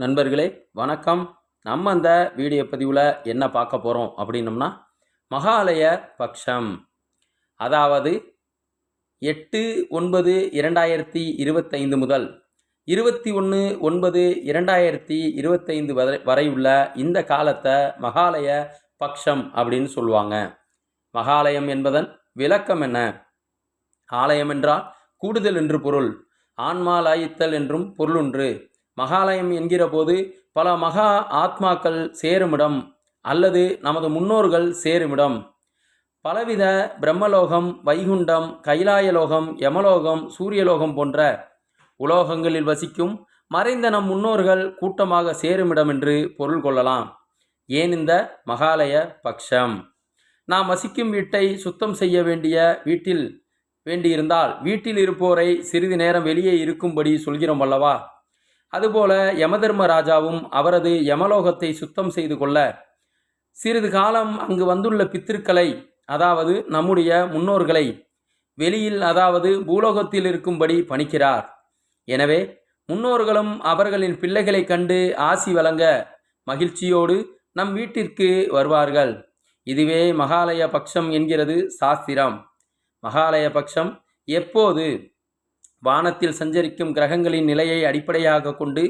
நண்பர்களே வணக்கம். நம்ம அந்த வீடியோ பதிவில் என்ன பார்க்க போகிறோம் அப்படின்னம்னா மகாலய பக்ஷம். அதாவது எட்டு ஒன்பது இரண்டாயிரத்தி இருபத்தைந்து முதல் இருபத்தி ஒன்று ஒன்பது இரண்டாயிரத்தி இருபத்தைந்து வரை வரை உள்ள இந்த காலத்தை மகாலய பக்ஷம் அப்படின்னு சொல்லுவாங்க. மகாலயம் என்பதன் விளக்கம் என்ன? ஆலயம் என்றால் கூடுதல் என்று பொருள் ஆன்மா லாயித்தல் என்றும் பொருளுன்று மகாலயம் என்கிற போது பல மகா ஆத்மாக்கள் சேருமிடம் அல்லது நமது முன்னோர்கள் சேருமிடம். பலவித பிரம்மலோகம் வைகுண்டம் கைலாயலோகம் யமலோகம் சூரியலோகம் போன்ற உலோகங்களில் வசிக்கும் மறைந்த நம் முன்னோர்கள் கூட்டமாக சேருமிடம் என்று பொருள் கொள்ளலாம். ஏன் இந்த மகாலய பக்ஷம்? நாம் வசிக்கும் வீட்டை சுத்தம் செய்ய வேண்டிய வீட்டில் வேண்டியிருந்தால் வீட்டில் இருப்போரை சிறிது நேரம் வெளியே இருக்கும்படி சொல்கிறோம் அல்லவா? அதுபோல யமதர்ம ராஜாவும் அவரது யமலோகத்தை சுத்தம் செய்து கொள்ள சிறிது காலம் அங்கு வந்துள்ள பித்திருக்களை அதாவது நம்முடைய முன்னோர்களை வெளியில் அதாவது பூலோகத்தில் இருக்கும்படி பணிக்கிறார். எனவே முன்னோர்களும் அவர்களின் பிள்ளைகளை கண்டு ஆசி வழங்க மகிழ்ச்சியோடு நம் வீட்டிற்கு வருவார்கள். இதுவே மகாலய பக்ஷம் என்கிறது சாஸ்திரம். மகாலய பக்ஷம் எப்போது வானத்தில் சஞ்சரிக்கும் கிரகங்களின் நிலையை அடிப்படையாக கொண்டு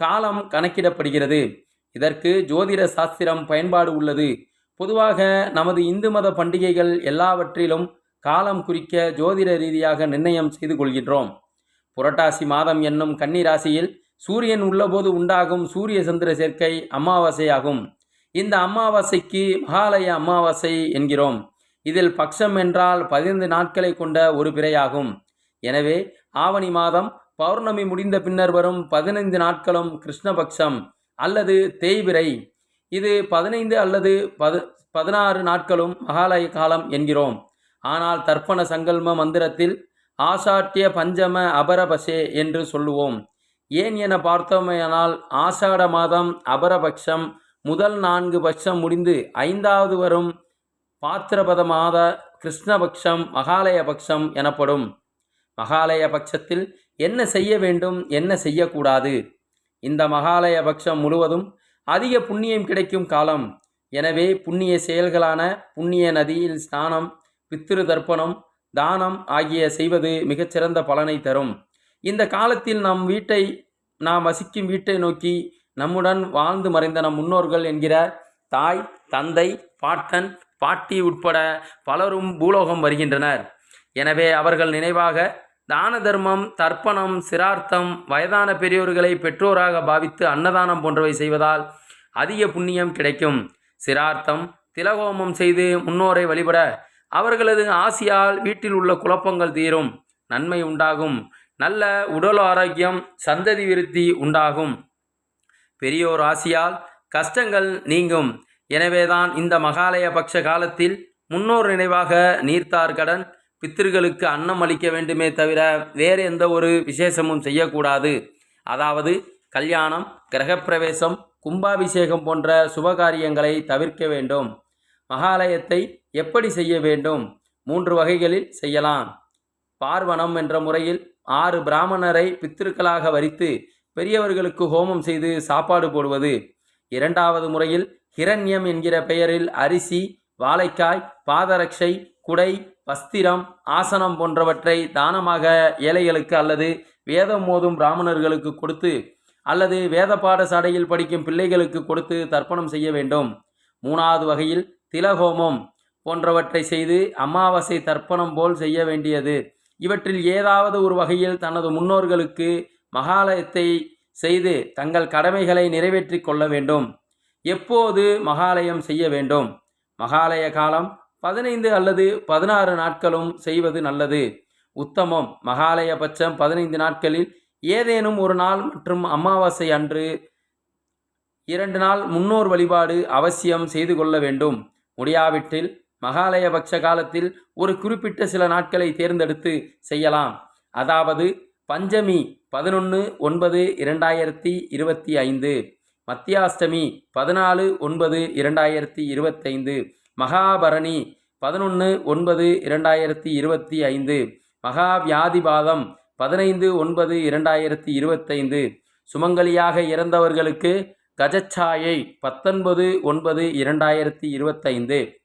காலம் கணக்கிடப்படுகிறது. இதற்கு ஜோதிட சாஸ்திரம் பயன்பாடு உள்ளது. பொதுவாக நமது இந்து மத பண்டிகைகள் எல்லாவற்றிலும் காலம் குறிக்க ஜோதிட ரீதியாக நிர்ணயம் செய்து கொள்கின்றோம். புரட்டாசி மாதம் என்னும் கன்னி ராசியில் சூரியன் உள்ளபோது உண்டாகும் சூரிய சந்திர சேர்க்கை அமாவாசையாகும். இந்த அமாவாசைக்கு மகாலய அமாவாசை என்கிறோம். இதில் பக்ஷம் என்றால் பதினைந்து நாட்களை கொண்ட ஒரு பிறையாகும். எனவே ஆவணி மாதம் பௌர்ணமி முடிந்த பின்னர் வரும் பதினைந்து நாட்களும் கிருஷ்ணபக்ஷம் அல்லது தேய்விரை இது பதினைந்து அல்லது பது பதினாறு நாட்களும் மகாலய காலம் என்கிறோம். ஆனால் தர்ப்பண சங்கல்ம மந்திரத்தில் ஆசாட்டிய பஞ்சம அபரபசே என்று சொல்லுவோம். ஏன் என பார்த்தோமேயானால் ஆஷாட மாதம் அபரபக்ஷம் முதல் நான்கு பட்சம் முடிந்து ஐந்தாவது வரும் பாத்திரபத மாத கிருஷ்ணபக்ஷம் மகாலய பக்ஷம் எனப்படும். மகாலய பட்சத்தில் என்ன செய்ய வேண்டும் என்ன செய்யக்கூடாது? இந்த மகாலய பட்சம் முழுவதும் அதிக புண்ணியம் கிடைக்கும் காலம். எனவே புண்ணிய செயல்களான புண்ணிய நதியில் ஸ்நானம் பித்திரு தர்ப்பணம் தானம் ஆகிய செய்வது மிகச்சிறந்த பலனை தரும். இந்த காலத்தில் நம் வீட்டை நாம் வசிக்கும் வீட்டை நோக்கி நம்முடன் வாழ்ந்து மறைந்த நம் முன்னோர்கள் என்கிற தாய் தந்தை பாட்டன் பாட்டி உட்பட பலரும் பூலோகம் வருகின்றனர். எனவே அவர்கள் நினைவாக தான தர்மம் தர்ப்பணம் சிரார்த்தம் வயதான பெரியோர்களை பெற்றோராக பாவித்து அன்னதானம் போன்றவை செய்வதால் அதிக புண்ணியம் கிடைக்கும். சிரார்த்தம் திலகோமம் செய்து முன்னோரை வழிபட அவர்களது ஆசியால் வீட்டில் உள்ள குழப்பங்கள் தீரும். நன்மை உண்டாகும். நல்ல உடல் ஆரோக்கியம் சந்ததி விருத்தி உண்டாகும். பெரியோர் ஆசியால் கஷ்டங்கள் நீங்கும். எனவேதான் இந்த மகாலய பட்ச காலத்தில் முன்னோர் நினைவாக நீர்த்தார் கடன் பித்திருக்களுக்கு அன்னம் அளிக்க வேண்டுமே தவிர வேறு எந்த ஒரு விசேஷமும் செய்யக்கூடாது. அதாவது கல்யாணம் கிரகப்பிரவேசம் கும்பாபிஷேகம் போன்ற சுபகாரியங்களை தவிர்க்க வேண்டும். மகாலயத்தை எப்படி செய்ய வேண்டும்? மூன்று வகைகளில் செய்யலாம். பார்வணம் என்ற முறையில் ஆறு பிராமணரை பித்திருக்களாக வரித்து பெரியவர்களுக்கு ஹோமம் செய்து சாப்பாடு போடுவது. இரண்டாவது முறையில் ஹிரண்யம் என்கிற பெயரில் அரிசி வாழைக்காய் பாதரட்சை குடை வஸ்திரம் ஆசனம் போன்றவற்றை தானமாக ஏழைகளுக்கு அல்லது வேதம் மோதும் பிராமணர்களுக்கு கொடுத்து அல்லது வேத பாடசாலையில் படிக்கும் பிள்ளைகளுக்கு கொடுத்து தர்ப்பணம் செய்ய வேண்டும். மூணாவது வகையில் திலகோமம் போன்றவற்றை செய்து அமாவாசை தர்ப்பணம் போல் செய்ய வேண்டியது. இவற்றில் ஏதாவது ஒரு வகையில் தனது முன்னோர்களுக்கு மகாலயத்தை செய்து தங்கள் கடமைகளை நிறைவேற்றி கொள்ள வேண்டும். எப்போது மகாலயம் செய்ய வேண்டும்? மகாலய காலம் பதினைந்து அல்லது பதினாறு நாட்களும் செய்வது நல்லது. உத்தமம். மகாலய பட்சம் பதினைந்து நாட்களில் ஏதேனும் ஒரு நாள் மற்றும் அமாவாசை அன்று இரண்டு நாள் முன்னோர் வழிபாடு அவசியம் செய்து கொள்ள வேண்டும். முடியாவிட்டில் மகாலய பட்ச காலத்தில் ஒரு குறிப்பிட்ட சில நாட்களை தேர்ந்தெடுத்து செய்யலாம். அதாவது பஞ்சமி பதினொன்று ஒன்பது இரண்டாயிரத்தி இருபத்தி ஐந்து. மத்தியாஷ்டமி பதினாலு ஒன்பது இரண்டாயிரத்தி இருபத்தைந்து மகாபரணி பதினொன்று ஒன்பது இரண்டாயிரத்தி இருபத்தி ஐந்து மகா வியாதிபாதம் பதினைந்து ஒன்பது இரண்டாயிரத்தி இருபத்தைந்து. சுமங்கலியாக இறந்தவர்களுக்கு கஜச்சாயை பத்தொன்பது ஒன்பது இரண்டாயிரத்தி இருபத்தைந்து.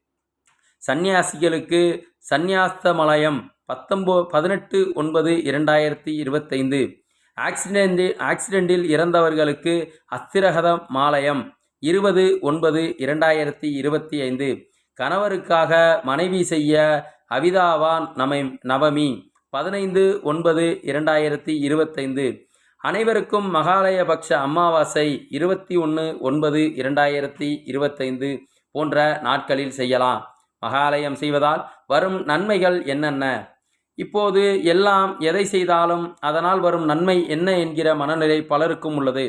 சந்நியாசிகளுக்கு சந்நியாஸ்தமலயம் பத்தொம்போ பதினெட்டு ஒன்பது இரண்டாயிரத்தி இருபத்தைந்து. ஆக்சிடென்டில் ஆக்சிடென்டில் இறந்தவர்களுக்கு அஸ்திரகதம் மாலயம். இருபது ஒன்பது இரண்டாயிரத்தி இருபத்தி ஐந்து. கணவருக்காக மனைவி செய்ய அவிதாவான் நமை நவமி. பதினைந்து ஒன்பது இரண்டாயிரத்தி இருபத்தைந்து. அனைவருக்கும் மகாலயபக்ஷ அமாவாசை இருபத்தி ஒன்று ஒன்பது இரண்டாயிரத்தி இருபத்தைந்து போன்ற நாட்களில் செய்யலாம். மகாலயம் செய்வதால் வரும் நன்மைகள் என்னென்ன? இப்போது எல்லாம் எதை செய்தாலும் அதனால் வரும் நன்மை என்ன என்கிற மனநிலை பலருக்கும் உள்ளது.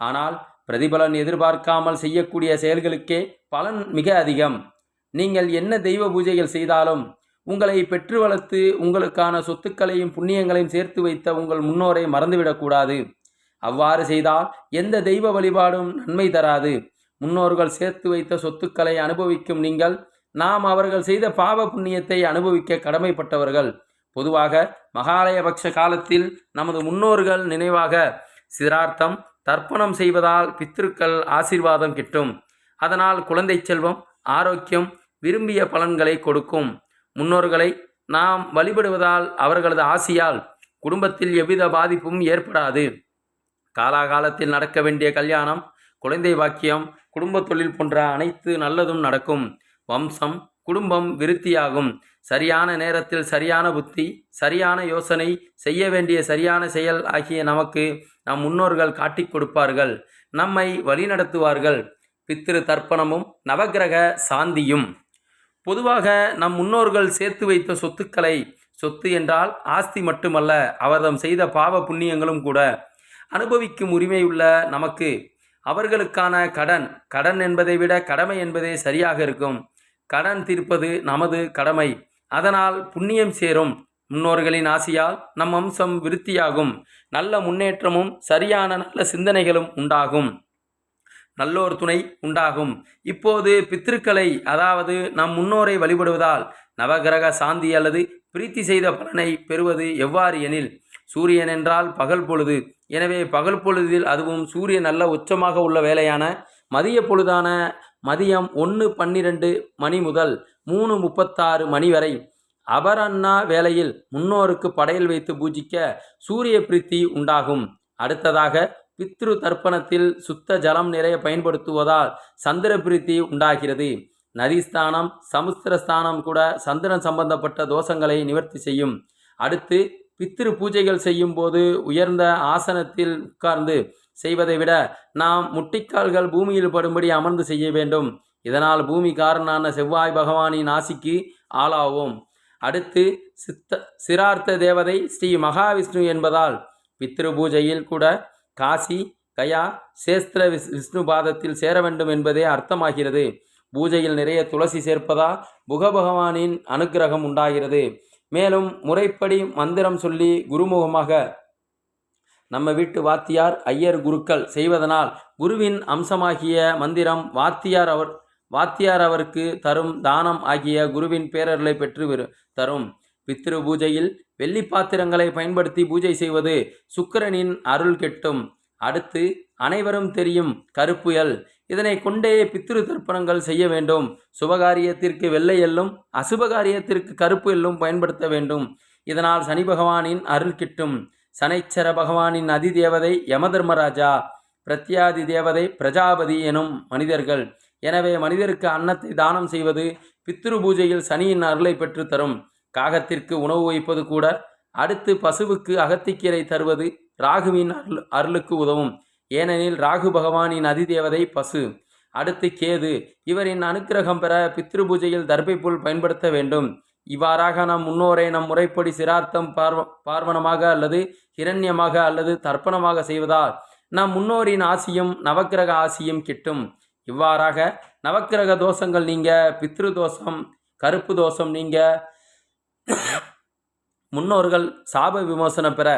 ஆனால் பிரதிபலன் எதிர்பார்க்காமல் செய்யக்கூடிய செயல்களுக்கே பலன் மிக அதிகம். நீங்கள் என்ன தெய்வ பூஜைகள் செய்தாலும் உங்களை பெற்று வளர்த்து உங்களுக்கான சொத்துக்களையும் புண்ணியங்களையும் சேர்த்து வைத்த உங்கள் முன்னோரை மறந்துவிடக்கூடாது. அவ்வாறு செய்தால் எந்த தெய்வ வழிபாடும் நன்மை தராது. முன்னோர்கள் சேர்த்து வைத்த சொத்துக்களை அனுபவிக்கும் நீங்கள் நாம் அவர்கள் செய்த பாவ புண்ணியத்தை அனுபவிக்க கடமைப்பட்டவர்கள். பொதுவாக மகாலயபக்ஷ காலத்தில் நமது முன்னோர்கள் நினைவாக சிரார்த்தம் தர்ப்பணம் செய்வதால் பித்திருக்கள் ஆசீர்வாதம் கிட்டும். அதனால் குழந்தை செல்வம் ஆரோக்கியம் விரும்பிய பலன்களை கொடுக்கும். முன்னோர்களை நாம் வழிபடுவதால் அவர்களது ஆசியால் குடும்பத்தில் எவ்வித பாதிப்பும் ஏற்படாது. காலாகாலத்தில் நடக்க வேண்டிய கல்யாணம் குழந்தை பாக்கியம் குடும்ப தொழில் போன்ற அனைத்து நல்லதும் நடக்கும். வம்சம் குடும்பம் விருத்தியாகும். சரியான நேரத்தில் சரியான புத்தி சரியான யோசனை செய்ய வேண்டிய சரியான செயல் ஆகிய நமக்கு நம் முன்னோர்கள் காட்டிக் கொடுப்பார்கள். நம்மை வழிநடத்துவார்கள். பித்திரு தர்ப்பணமும் நவக்கிரக சாந்தியும். பொதுவாக நம் முன்னோர்கள் சேர்த்து வைத்த சொத்துக்களை சொத்து என்றால் ஆஸ்தி மட்டுமல்ல அவர்தம் செய்த பாவ புண்ணியங்களும் கூட. அனுபவிக்கும் உரிமையுள்ள நமக்கு அவர்களுக்கான கடன் கடன் என்பதை விட கடமை என்பதே சரியாக இருக்கும். கடன் தீர்ப்பது நமது கடமை. அதனால் புண்ணியம் சேரும். முன்னோர்களின் ஆசியால் நம் அம்சம் விருத்தியாகும். நல்ல முன்னேற்றமும் சரியான நல்ல சிந்தனைகளும் உண்டாகும். நல்லோர் துணை உண்டாகும். இப்போது பித்திருக்களை அதாவது நம் முன்னோரை வழிபடுவதால் நவகிரக சாந்தி அல்லது பிரீத்தி செய்த பலனை பெறுவது எவ்வாறு எனில் சூரியன் என்றால் பகல் பொழுது. எனவே பகல் பொழுதில் அதுவும் சூரியன் நல்ல உச்சமாக உள்ள வேலையான மதிய பொழுதான மதியம் ஒன்று பன்னிரண்டு மணி முதல் மூணு முப்பத்தாறு மணி வரை. அபரண்ணா வேளையில் முன்னோருக்கு படையல் வைத்து பூஜிக்க சூரிய பிரீத்தி உண்டாகும். அடுத்ததாக பித்ரு தர்ப்பணத்தில் சுத்த ஜலம் நிறைய பயன்படுத்துவதால் சந்திர பிரீத்தி உண்டாகிறது. நதிஸ்தானம் சமுத்திரஸ்தானம் கூட சந்திரன் சம்பந்தப்பட்ட தோஷங்களை நிவர்த்தி செய்யும். அடுத்து பித்திரு பூஜைகள் செய்யும் போது உயர்ந்த ஆசனத்தில் உட்கார்ந்து செய்வதை விட நாம் முட்டிக்கால்கள் பூமியில் படும்படி அமர்ந்து செய்ய வேண்டும். இதனால் பூமி காரனான செவ்வாய் பகவானின் ஆசிக்கு ஆளாவோம். அடுத்து சித்த சிரார்த்த தேவதை ஸ்ரீ மகாவிஷ்ணு என்பதால் பித்ரு பூஜையில் கூட காசி கயா சேஸ்திர விஸ் விஷ்ணு பாதத்தில் சேர வேண்டும் என்பதே அர்த்தமாகிறது. பூஜையில் நிறைய துளசி சேர்ப்பதால் புகபகவானின் அனுக்கிரகம் உண்டாகிறது. மேலும் முறைப்படி மந்திரம் சொல்லி குருமுகமாக நம்ம வீட்டு வாத்தியார் ஐயர் குருக்கள் செய்வதனால் குருவின் அம்சமாகிய மந்திரம் வாத்தியார் அவர் வாத்தியார் அவருக்கு தரும் தானம் ஆகிய குருவின் பேரர்களை பெற்று தரும். பித்ரு பூஜையில் வெள்ளி பாத்திரங்களை பயன்படுத்தி பூஜை செய்வது சுக்கிரனின் அருள் கெட்டும். அடுத்து அனைவரும் தெரியும் கருப்புயல். இதனை கொண்டே பித்ரு தர்ப்பணங்கள் செய்ய வேண்டும். சுபகாரியத்திற்கு வெள்ளை எல்லும் அசுபகாரியத்திற்கு கருப்பு எல்லும் பயன்படுத்த வேண்டும். இதனால் சனி பகவானின் அருள் கிட்டும். சனைச்சர பகவானின் அதிதேவதை யமதர்மராஜா பிரத்யாதி தேவதை பிரஜாபதி எனும் மனிதர்கள். எனவே மனிதருக்கு அன்னத்தை தானம் செய்வது பித்ரு பூஜையில் சனியின் அருளை பெற்று தரும். காகத்திற்கு உணவு வைப்பது கூட அடுத்து பசுவுக்கு அகத்திக்கீரை தருவது ராகுவின் அருள் அருளுக்கு உதவும். ஏனெனில் ராகு பகவானின் அதிதேவதை பசு. அடுத்து கேது. இவரின் அனுக்கிரகம் பெற பித்ரு பூஜையில் தர்பை புல் பயன்படுத்த வேண்டும். இவ்வாறாக நம் முன்னோரை நம் முறைப்படி சிரார்த்தம் பார்வ பார்வணமாக அல்லது ஹிரண்யமாக அல்லது தர்ப்பணமாக செய்வதால் நம் முன்னோரின் ஆசியும் நவக்கிரக ஆசியும் கிட்டும். இவ்வாறாக நவக்கிரக தோஷங்கள் நீங்க பித்ரு தோஷம் கருப்பு தோஷம் நீங்க முன்னோர்கள் சாப விமோசனம் பெற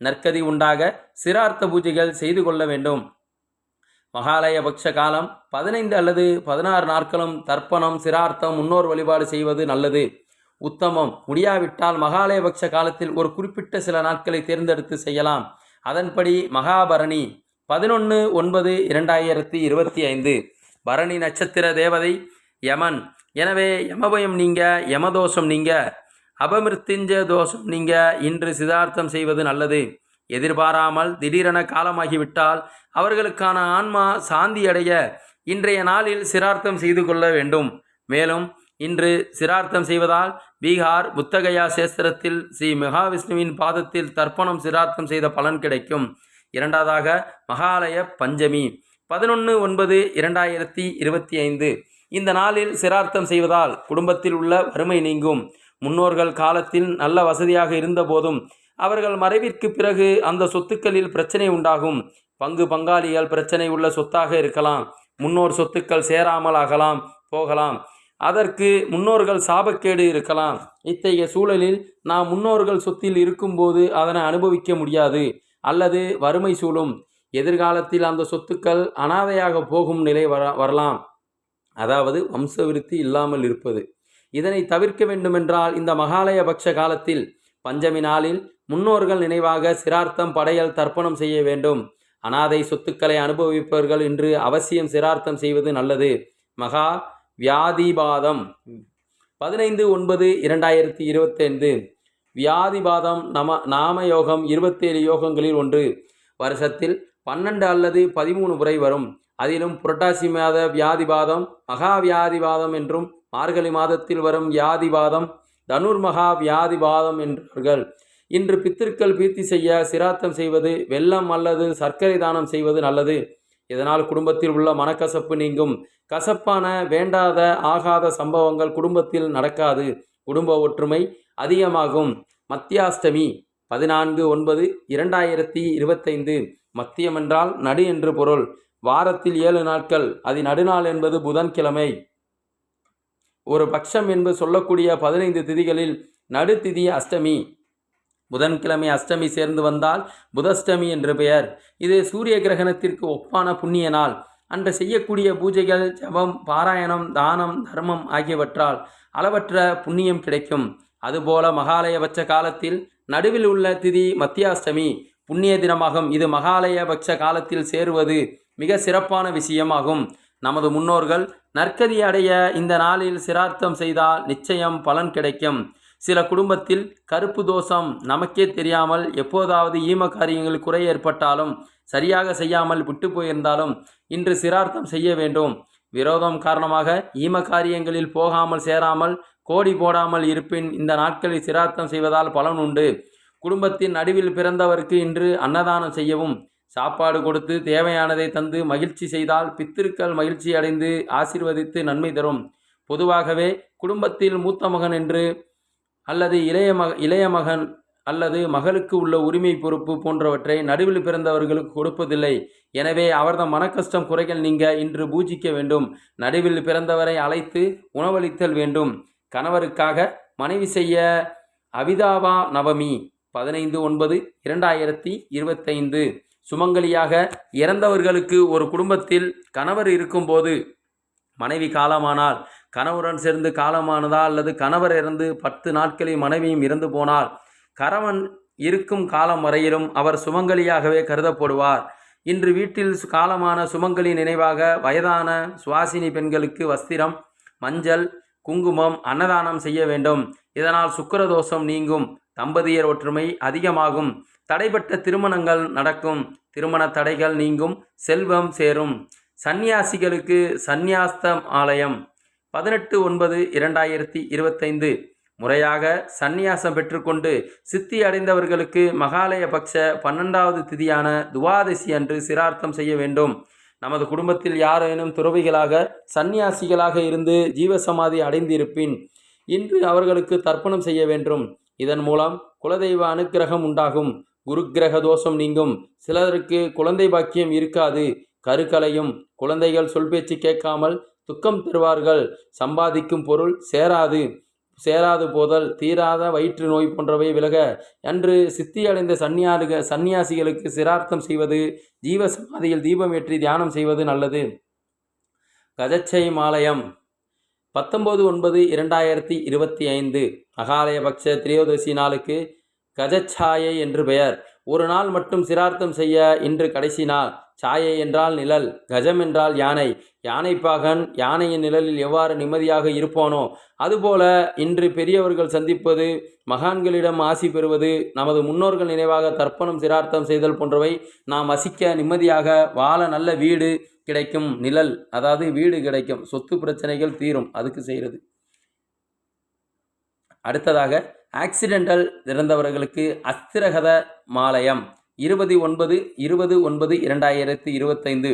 நற்கதி உண்டாக சிரார்த்த பூஜைகள் செய்து கொள்ள வேண்டும். மகாலய பக்ஷ காலம் பதினைந்து அல்லது பதினாறு நாட்களும் தர்ப்பணம் சிரார்த்தம் முன்னோர் வழிபாடு செய்வது நல்லது. உத்தமம். முடியாவிட்டால் மகாலயபக்ஷ காலத்தில் ஒரு குறிப்பிட்ட சில நாட்களை தேர்ந்தெடுத்து செய்யலாம். அதன்படி மகாபரணி பதினொன்று ஒன்பது இரண்டாயிரத்தி இருபத்தி ஐந்து. பரணி நட்சத்திர தேவதை யமன். எனவே யமபயம் நீங்க யமதோஷம் நீங்க அபமிருத்திஞ்ச தோஷம் நீங்க இன்று சிதார்த்தம் செய்வது நல்லது. எதிர்பாராமல் திடீரென காலமாகிவிட்டால் அவர்களுக்கான ஆன்மா சாந்தி அடைய இன்றைய நாளில் சிரார்த்தம் செய்து கொள்ள வேண்டும். மேலும் இன்று சிரார்த்தம் செய்வதால் பீகார் புத்தகயா சேஸ்திரத்தில் ஸ்ரீ மகாவிஷ்ணுவின் பாதத்தில் தர்ப்பணம் சிரார்த்தம் செய்த பலன் கிடைக்கும். இரண்டாவதாக மகாலய பஞ்சமி. பதினொன்று ஒன்பது இரண்டாயிரத்தி இருபத்தி ஐந்து. இந்த நாளில் சிரார்த்தம் செய்வதால் குடும்பத்தில் உள்ள வறுமை நீங்கும். முன்னோர்கள் காலத்தில் நல்ல வசதியாக இருந்தபோதும் அவர்கள் மறைவிற்கு பிறகு அந்த சொத்துக்களில் பிரச்சனை உண்டாகும். பங்கு பங்காளிகள் பிரச்சனை உள்ள சொத்தாக இருக்கலாம். முன்னோர் சொத்துக்கள் சேராமல் ஆகலாம் போகலாம். அதற்கு முன்னோர்கள் சாபக்கேடு இருக்கலாம். இத்தகைய சூழலில் நாம் முன்னோர்கள் சொத்தில் இருக்கும்போது அதனை அனுபவிக்க முடியாது. அல்லது வறுமை சூழும். எதிர்காலத்தில் அந்த சொத்துக்கள் அனாதையாக போகும் நிலை வர வரலாம். அதாவது வம்சவிருத்தி இல்லாமல் இருப்பது. இதனை தவிர்க்க வேண்டுமென்றால் இந்த மகாலயபக்ஷ காலத்தில் பஞ்சமி நாளில் முன்னோர்கள் நினைவாக சிரார்த்தம் படையல் தர்ப்பணம் செய்ய வேண்டும். அனாதை சொத்துக்களை அனுபவிப்பவர்கள் இன்று அவசியம் சிரார்த்தம் செய்வது நல்லது. மகா வியாதிபாதம். பதினைந்து ஒன்பது இரண்டாயிரத்தி இருபத்தைந்து. வியாதிபாதம் நம நாம யோகம் இருபத்தேழு யோகங்களில் ஒன்று. வருஷத்தில் பன்னெண்டு அல்லது பதிமூணு முறை வரும். அதிலும் புரட்டாசி மாத வியாதிபாதம் மகா வியாதிபாதம் என்றும் மார்கழி மாதத்தில் வரும் வியாதிபாதம் தனுர் மகா வியாதிபாதம் என்றார்கள். இன்று பித்திருக்கள் பீர்த்தி செய்ய சிராத்தம் செய்வது வெள்ளம் அல்லது சர்க்கரை தானம் செய்வது நல்லது. இதனால் குடும்பத்தில் உள்ள மனக்கசப்பு நீங்கும். கசப்பான வேண்டாத ஆகாத சம்பவங்கள் குடும்பத்தில் நடக்காது. குடும்ப ஒற்றுமை அதிகமாகும். மத்தியாஷ்டமி பதினான்கு ஒன்பது இரண்டாயிரத்தி இருபத்தைந்து. மத்தியம் என்றால் நடு என்று பொருள். வாரத்தில் ஏழு நாட்கள். அது நடுநாள் என்பது புதன்கிழமை. ஒரு பட்சம் என்று சொல்லக்கூடிய பதினைந்து திதிகளில் நடுத்திதி அஷ்டமி. புதன்கிழமை அஷ்டமி சேர்ந்து வந்தால் புதஷ்டமி என்று பெயர். இது சூரிய கிரகணத்திற்கு ஒப்பான புண்ணிய நாள். அன்று செய்யக்கூடிய பூஜைகள் ஜபம் பாராயணம் தானம் தர்மம் ஆகியவற்றால் அளவற்ற புண்ணியம் கிடைக்கும். அதுபோல மகாலயபட்ச காலத்தில் நடுவில் உள்ள திதி மத்தியாஷ்டமி. புண்ணிய தினமாகும். இது மகாலயபட்ச காலத்தில் சேருவது மிக சிறப்பான விஷயமாகும். நமது முன்னோர்கள் நற்கதி அடைய இந்த நாளில் சிரார்த்தம் செய்தால் நிச்சயம் பலன் கிடைக்கும். சில குடும்பத்தில் கருப்பு தோஷம் நமக்கே தெரியாமல் எப்போதாவது ஈம காரியங்கள் குறை ஏற்பட்டாலும் சரியாக செய்யாமல் விட்டு போயிருந்தாலும் இன்று சிரார்த்தம் செய்ய வேண்டும். விரோதம் காரணமாக ஈம காரியங்களில் போகாமல் சேராமல் கோடி போடாமல் இருப்பின் இந்த நாட்களில் சிரார்த்தம் செய்வதால் பலன் உண்டு. குடும்பத்தின் நடுவில் பிறந்தவருக்கு இன்று அன்னதானம் செய்யவும் சாப்பாடு கொடுத்து தேவையானதை தந்து மகிழ்ச்சி செய்தால் பித்திருக்கள் மகிழ்ச்சி அடைந்து ஆசிர்வதித்து நன்மை தரும். பொதுவாகவே குடும்பத்தில் மூத்த மகன் என்று அல்லது இளைய மக இளைய மகன் அல்லது மகளுக்கு உள்ள உரிமை பொறுப்பு போன்றவற்றை நடுவில் பிறந்தவர்களுக்கு கொடுப்பதில்லை. எனவே அவர்தம் மனக்கஷ்டம் குறைகள் நீங்க இன்று பூஜிக்க வேண்டும். நடுவில் பிறந்தவரை அழைத்து உணவளித்தல் வேண்டும். கணவருக்காக மனைவி செய்ய அவிதாபா நவமி பதினைந்து ஒன்பது இரண்டாயிரத்தி இருபத்தைந்து. சுமங்கலியாக இறந்தவர்களுக்கு ஒரு குடும்பத்தில் கணவர் இருக்கும்போது மனைவி காலமானால் கணவருடன் சேர்ந்து காலமானதா அல்லது கணவர் இறந்து பத்து நாட்களில் மனைவியும் இறந்து போனால் கணவன் இருக்கும் காலம் வரையிலும் அவர் சுமங்கலியாகவே கருதப்படுவார். இன்று வீட்டில் சு- காலமான சுமங்கலி நினைவாக வயதான சுவாசினி பெண்களுக்கு வஸ்திரம் மஞ்சள் குங்குமம் அன்னதானம் செய்ய வேண்டும். இதனால் சுக்கரதோஷம் நீங்கும். தம்பதியர் ஒற்றுமை அதிகமாகும். தடைப்பட்ட திருமணங்கள் நடக்கும். திருமண தடைகள் நீங்கும். செல்வம் சேரும். சந்நியாசிகளுக்கு சந்நியாஸ்தம் ஆலயம். பதினெட்டு ஒன்பது இரண்டாயிரத்தி இருபத்தைந்து. முறையாக சந்நியாசம் பெற்றுக்கொண்டு சித்தி அடைந்தவர்களுக்கு மகாலய பக்ஷ பன்னெண்டாவது திதியான துவாதசி அன்று சிரார்த்தம் செய்ய வேண்டும். நமது குடும்பத்தில் யாரேனும் துறவிகளாக சந்நியாசிகளாக இருந்து ஜீவசமாதி அடைந்திருப்பின் இன்று அவர்களுக்கு தர்ப்பணம் செய்ய வேண்டும். இதன் மூலம் குலதெய்வ அனுக்கிரகம் உண்டாகும். குரு கிரக தோஷம் நீங்கும். சிலருக்கு குழந்தை பாக்கியம் இருக்காது. கருக்கலையும் குழந்தைகள் சொல் பேச்சு கேட்காமல் துக்கம் தருவார்கள். சம்பாதிக்கும் பொருள் சேராது. சேராது போதல் தீராத வயிற்று நோய் போன்றவை விலக. அன்று சித்தியடைந்த சன்னியாருக சன்னியாசிகளுக்கு சிரார்த்தம் செய்வது ஜீவசமாதியில் தீபம் ஏற்றி தியானம் செய்வது நல்லது. கஜச்சை மாலயம் பத்தொன்பது ஒன்பது இரண்டாயிரத்தி இருபத்தி ஐந்து. மகாலயபக்ஷ திரையோதசி நாளுக்கு கஜச்சாயை என்று பெயர். ஒரு நாள் மட்டும் சிரார்த்தம் செய்ய இன்று கடைசி நாள். சாயை என்றால் நிழல் கஜம் என்றால் யானை. யானைப்பாகன் யானையின் நிழலில் எவ்வாறு நிம்மதியாக இருப்பானோ அதுபோல இன்று பெரியவர்கள் சந்திப்பது மகான்களிடம் ஆசி பெறுவது நமது முன்னோர்கள் நினைவாக தர்ப்பணம் சிரார்த்தம் செய்தல் போன்றவை நாம் வசிக்க நிம்மதியாக வாழ நல்ல வீடு கிடைக்கும் நிழல் அதாவது வீடு கிடைக்கும். சொத்து பிரச்சனைகள் தீரும் அதுக்கு செய்கிறது. அடுத்ததாக ஆக்சிடென்டல் இறந்தவர்களுக்கு அஸ்திரகத மாலயம். இருபது ஒன்பது இருபது ஒன்பது இரண்டாயிரத்தி இருபத்தைந்து.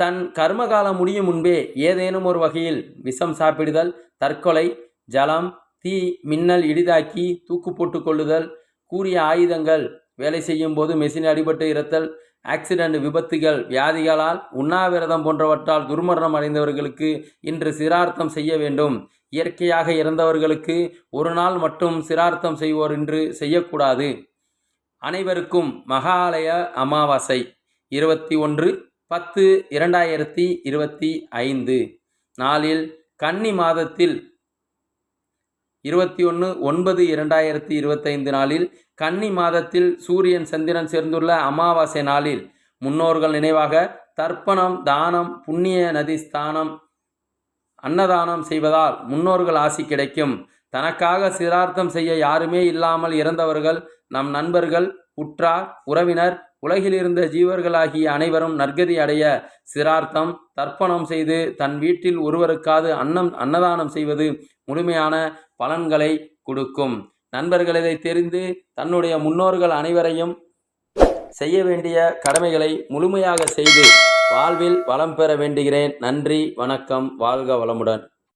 தன் கர்மகாலம் முடியும் முன்பே ஏதேனும் ஒரு வகையில் விஷம் சாப்பிடுதல் தற்கொலை ஜலம் தீ மின்னல் இடிதாக்கி தூக்கு போட்டு கொள்ளுதல் கூறிய ஆயுதங்கள் வேலை செய்யும் போது மெஷின் அடிபட்டு இறத்தல் ஆக்சிடென்ட் விபத்துகள் வியாதிகளால் உண்ணாவிரதம் போன்றவற்றால் துர்மரணம் அடைந்தவர்களுக்கு இன்று சிரார்த்தம் செய்ய வேண்டும். இயற்கையாக இறந்தவர்களுக்கு ஒரு நாள் மட்டும் சிரார்த்தம் செய்வோர் இன்று செய்யக்கூடாது. அனைவருக்கும் மகாலய அமாவாசை. இருபத்தி ஒன்று பத்து இரண்டாயிரத்தி இருபத்தி ஐந்து. நாளில் கன்னி மாதத்தில் இருபத்தி ஒன்று ஒன்பது இரண்டாயிரத்தி இருபத்தைந்து நாளில் கன்னி மாதத்தில் சூரியன் சந்திரன் சேர்ந்துள்ள அமாவாசை நாளில் முன்னோர்கள் நினைவாக தர்ப்பணம் தானம் புண்ணிய நதி ஸ்தானம் அன்னதானம் செய்வதால் முன்னோர்கள் ஆசி கிடைக்கும். தனக்காக சிரார்த்தம் செய்ய யாருமே இல்லாமல் இறந்தவர்கள் நம் நண்பர்கள் உற்றார் உறவினர் உலகில் இருந்த ஜீவர்களாகிய அனைவரும் நற்கதி அடைய சிரார்த்தம் தர்ப்பணம் செய்து தன் வீட்டில் ஒருவருக்காவது அன்னம் அன்னதானம் செய்வது முழுமையான பலன்களை கொடுக்கும். நண்பர்கள் இதை தெரிந்து தன்னுடைய முன்னோர்கள் அனைவரையும் செய்ய வேண்டிய கடமைகளை முழுமையாக செய்து வாழ்வில் வளம் பெற வேண்டுகிறேன். நன்றி வணக்கம் வாழ்க வளமுடன்.